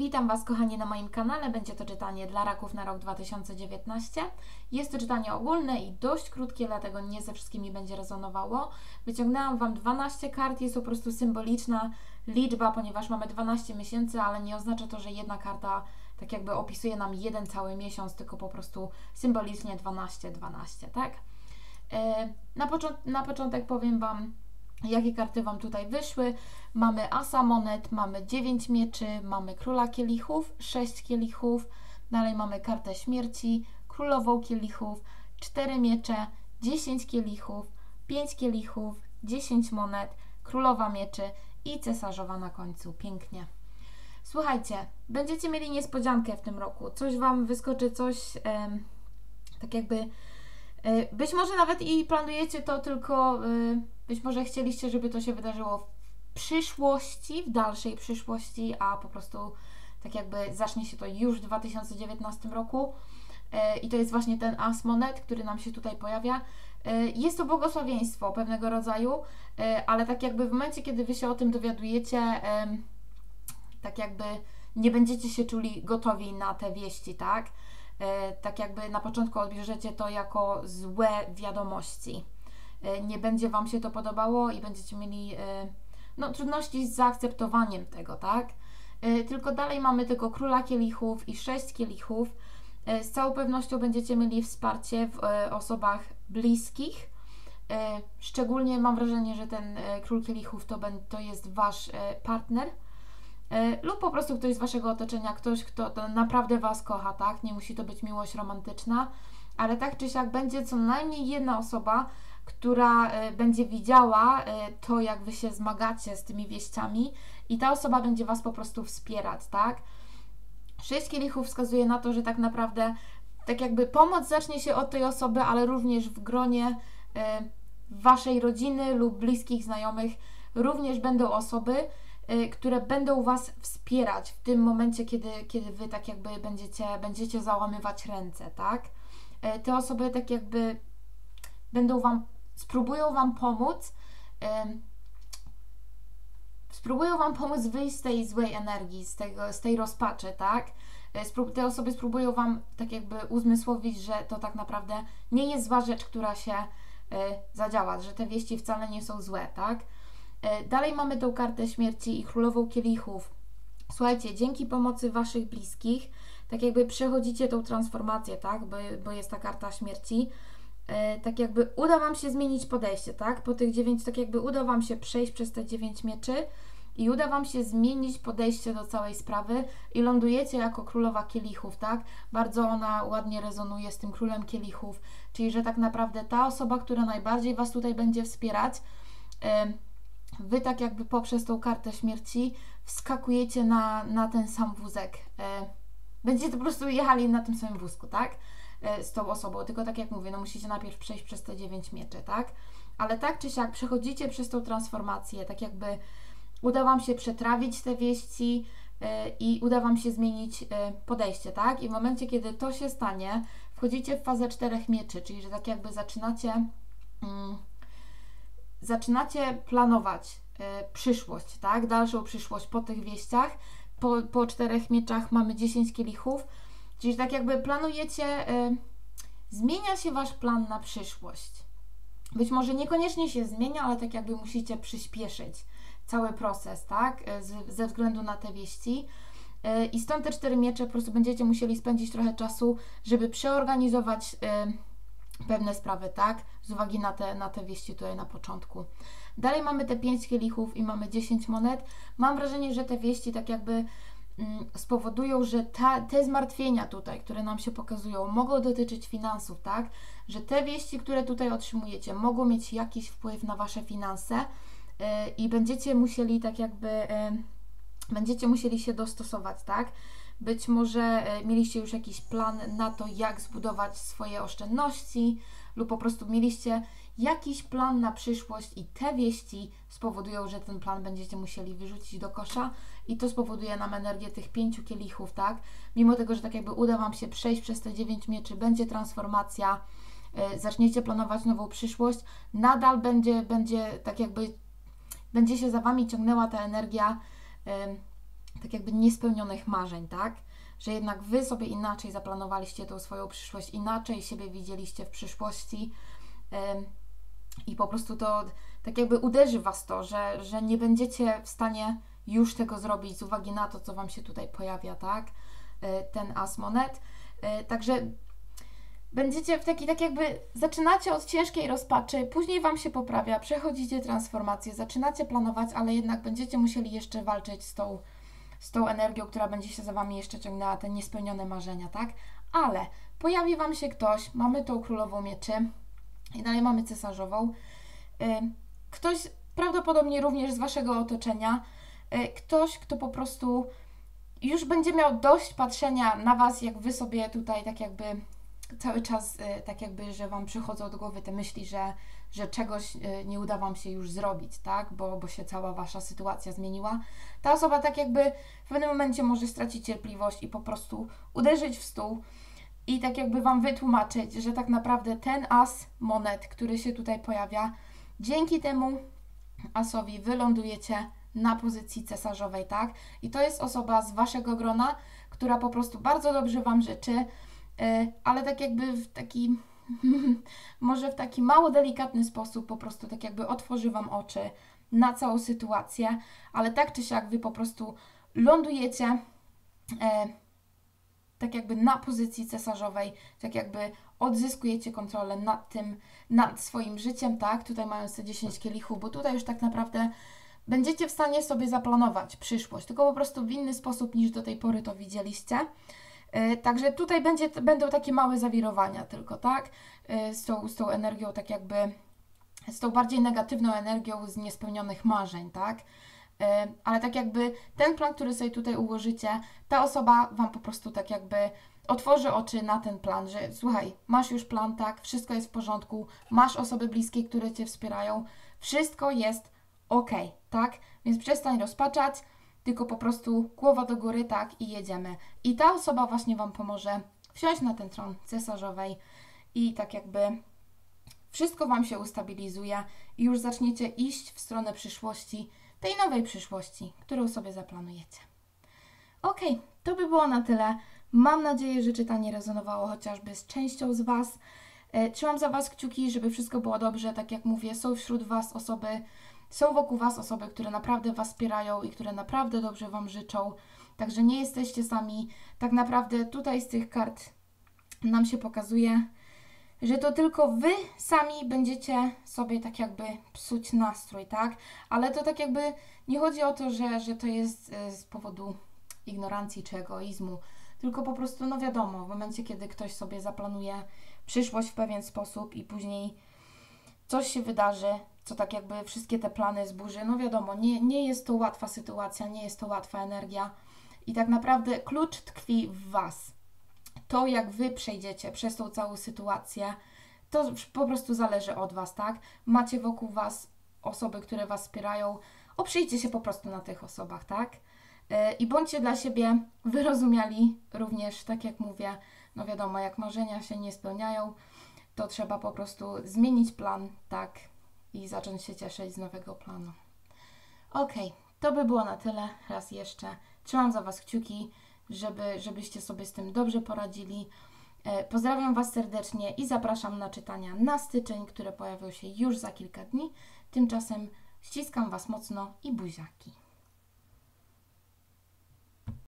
Witam Was, kochani, na moim kanale. Będzie to czytanie dla raków na rok 2019. Jest to czytanie ogólne i dość krótkie, dlatego nie ze wszystkimi będzie rezonowało. Wyciągnęłam Wam 12 kart, jest to po prostu symboliczna liczba, ponieważ mamy 12 miesięcy, ale nie oznacza to, że jedna karta tak jakby opisuje nam jeden cały miesiąc, tylko po prostu symbolicznie 12, 12, tak? E, na, na początek powiem Wam, jakie karty Wam tutaj wyszły. Mamy asa monet, mamy 9 mieczy, mamy króla kielichów, 6 kielichów, dalej mamy kartę śmierci, królową kielichów, 4 miecze, 10 kielichów, 5 kielichów, 10 monet, królowa mieczy i cesarzowa na końcu. Pięknie. Słuchajcie, będziecie mieli niespodziankę w tym roku. Coś Wam wyskoczy, coś em, tak jakby być może nawet i planujecie to tylko, e, być może chcieliście, żeby to się wydarzyło w przyszłości, w dalszej przyszłości, a po prostu tak jakby zacznie się to już w 2019 roku. E, I to jest właśnie ten as monet, który nam się tutaj pojawia. Jest to błogosławieństwo pewnego rodzaju, ale tak jakby w momencie, kiedy Wy się o tym dowiadujecie, tak jakby nie będziecie się czuli gotowi na te wieści, tak? E, tak jakby na początku odbierzecie to jako złe wiadomości. E, nie będzie Wam się to podobało i będziecie mieli e, no, trudności z zaakceptowaniem tego, tak? Tylko dalej mamy tylko króla kielichów i sześć kielichów. Z całą pewnością będziecie mieli wsparcie w osobach bliskich. Szczególnie mam wrażenie, że ten król kielichów to, to jest Wasz partner lub po prostu ktoś z Waszego otoczenia, ktoś, kto naprawdę Was kocha, tak? Nie musi to być miłość romantyczna, ale tak czy siak będzie co najmniej jedna osoba, która e, będzie widziała e, to, jak Wy się zmagacie z tymi wieściami i ta osoba będzie Was po prostu wspierać, tak? Sześć kielichów wskazuje na to, że tak naprawdę tak jakby pomoc zacznie się od tej osoby, ale również w gronie Waszej rodziny lub bliskich znajomych również będą osoby, które będą Was wspierać w tym momencie, kiedy, kiedy Wy tak jakby będziecie, będziecie załamywać ręce, tak? Y, te osoby tak jakby będą Wam, spróbują Wam pomóc, spróbują Wam pomóc wyjść z tej złej energii, z, tego, z tej rozpaczy, tak? Y, te osoby spróbują Wam tak jakby uzmysłowić, że to tak naprawdę nie jest zła rzecz, która się zadziała, że te wieści wcale nie są złe, tak? E, dalej mamy tą kartę śmierci i królową kielichów. Słuchajcie, dzięki pomocy Waszych bliskich, tak jakby przechodzicie tą transformację, tak, bo, bo jest ta karta śmierci, e, tak jakby uda Wam się zmienić podejście, tak, po tych dziewięć, tak jakby uda Wam się przejść przez te dziewięć mieczy i uda Wam się zmienić podejście do całej sprawy i lądujecie jako królowa kielichów, tak? Bardzo ona ładnie rezonuje z tym królem kielichów, czyli że tak naprawdę ta osoba, która najbardziej Was tutaj będzie wspierać, Wy tak jakby poprzez tą kartę śmierci wskakujecie na, na ten sam wózek. E, będziecie po prostu jechali na tym samym wózku, tak? E, z tą osobą, tylko tak jak mówię, no musicie najpierw przejść przez te dziewięć mieczy, tak? Ale tak czy siak przechodzicie przez tą transformację, tak jakby uda Wam się przetrawić te wieści e, i uda Wam się zmienić podejście, tak? I w momencie, kiedy to się stanie, wchodzicie w fazę czterech mieczy, czyli że tak jakby zaczynacie... Zaczynacie planować e, przyszłość, tak? Dalszą przyszłość po tych wieściach. Po, po czterech mieczach mamy 10 kielichów, czyli tak jakby planujecie, e, zmienia się wasz plan na przyszłość. Być może niekoniecznie się zmienia, ale tak jakby musicie przyspieszyć cały proces, tak? E, z, ze względu na te wieści. I stąd te cztery miecze po prostu będziecie musieli spędzić trochę czasu, żeby przeorganizować pewne sprawy, tak? Z uwagi na te, na te wieści tutaj na początku. Dalej mamy te 5 kielichów i mamy 10 monet. Mam wrażenie, że te wieści tak jakby mm, spowodują, że ta, te zmartwienia tutaj, które nam się pokazują, mogą dotyczyć finansów, tak? Że te wieści, które tutaj otrzymujecie, mogą mieć jakiś wpływ na Wasze finanse yy, i będziecie musieli tak jakby... Yy, będziecie musieli się dostosować, tak? Być może e, mieliście już jakiś plan na to, jak zbudować swoje oszczędności, lub po prostu mieliście jakiś plan na przyszłość i te wieści spowodują, że ten plan będziecie musieli wyrzucić do kosza i to spowoduje nam energię tych pięciu kielichów, tak? Mimo tego, że tak jakby uda Wam się przejść przez te dziewięć mieczy, będzie transformacja, yy, zaczniecie planować nową przyszłość, nadal będzie, będzie tak jakby, będzie się za Wami ciągnęła ta energia yy, tak jakby niespełnionych marzeń, tak? Że jednak Wy sobie inaczej zaplanowaliście tą swoją przyszłość, inaczej siebie widzieliście w przyszłości i po prostu to tak jakby uderzy Was to, że, że nie będziecie w stanie już tego zrobić z uwagi na to, co Wam się tutaj pojawia, tak? E, ten as monet. E, także będziecie w taki, tak jakby zaczynacie od ciężkiej rozpaczy, później Wam się poprawia, przechodzicie transformację, zaczynacie planować, ale jednak będziecie musieli jeszcze walczyć z tą, z tą energią, która będzie się za Wami jeszcze ciągnęła, te niespełnione marzenia, tak? Ale pojawi Wam się ktoś, mamy tą królową mieczy i dalej mamy cesarzową, e, ktoś prawdopodobnie również z Waszego otoczenia, ktoś, kto po prostu już będzie miał dość patrzenia na Was, jak Wy sobie tutaj tak jakby cały czas, y, tak jakby, że Wam przychodzą do głowy te myśli, że, że czegoś y, nie uda Wam się już zrobić, tak, bo, bo się cała Wasza sytuacja zmieniła. Ta osoba tak jakby w pewnym momencie może stracić cierpliwość i po prostu uderzyć w stół i tak jakby Wam wytłumaczyć, że tak naprawdę ten as monet, który się tutaj pojawia, dzięki temu asowi wylądujecie na pozycji cesarzowej, tak? I to jest osoba z Waszego grona, która po prostu bardzo dobrze Wam życzy, ale tak jakby w taki, może w taki mało delikatny sposób po prostu tak jakby otworzy Wam oczy na całą sytuację, ale tak czy siak Wy po prostu lądujecie e, tak jakby na pozycji cesarzowej, tak jakby odzyskujecie kontrolę nad tym, nad swoim życiem, tak? Tutaj mając te 10 kielichów, bo tutaj już tak naprawdę będziecie w stanie sobie zaplanować przyszłość, tylko po prostu w inny sposób niż do tej pory to widzieliście. E, także tutaj będzie, będą takie małe zawirowania tylko, tak? E, z tą, z tą energią, tak jakby, z tą bardziej negatywną energią z niespełnionych marzeń, tak? E, ale tak jakby ten plan, który sobie tutaj ułożycie, ta osoba Wam po prostu tak jakby otworzy oczy na ten plan, że słuchaj, masz już plan, tak, wszystko jest w porządku, masz osoby bliskie, które Cię wspierają, wszystko jest ok, tak? Więc przestań rozpaczać, tylko po prostu głowa do góry, tak, i jedziemy. I ta osoba właśnie Wam pomoże wsiąść na ten tron cesarzowej i tak jakby wszystko Wam się ustabilizuje i już zaczniecie iść w stronę przyszłości, tej nowej przyszłości, którą sobie zaplanujecie. Ok, to by było na tyle. Mam nadzieję, że czytanie rezonowało chociażby z częścią z Was. E, trzymam za Was kciuki, żeby wszystko było dobrze. Tak jak mówię, są wśród Was osoby, są wokół Was osoby, które naprawdę Was wspierają i które naprawdę dobrze Wam życzą. Także nie jesteście sami. Tak naprawdę tutaj z tych kart nam się pokazuje, że to tylko Wy sami będziecie sobie tak jakby psuć nastrój, tak? Ale to tak jakby nie chodzi o to, że, że to jest e, z powodu ignorancji czy egoizmu, tylko po prostu, no wiadomo, w momencie, kiedy ktoś sobie zaplanuje przyszłość w pewien sposób i później coś się wydarzy, co tak jakby wszystkie te plany zburzy. No wiadomo, nie, nie jest to łatwa sytuacja, nie jest to łatwa energia i tak naprawdę klucz tkwi w Was. To, jak Wy przejdziecie przez tą całą sytuację, to po prostu zależy od Was, tak? Macie wokół Was osoby, które Was wspierają, oprzyjcie się po prostu na tych osobach, tak? E, I bądźcie dla siebie wyrozumiali również, tak jak mówię, no wiadomo, jak marzenia się nie spełniają, to trzeba po prostu zmienić plan, tak, i zacząć się cieszyć z nowego planu. Ok, to by było na tyle. Raz jeszcze trzymam za Was kciuki, żeby, żebyście sobie z tym dobrze poradzili. E, pozdrawiam Was serdecznie i zapraszam na czytania na styczeń, które pojawią się już za kilka dni. Tymczasem ściskam Was mocno i buziaki.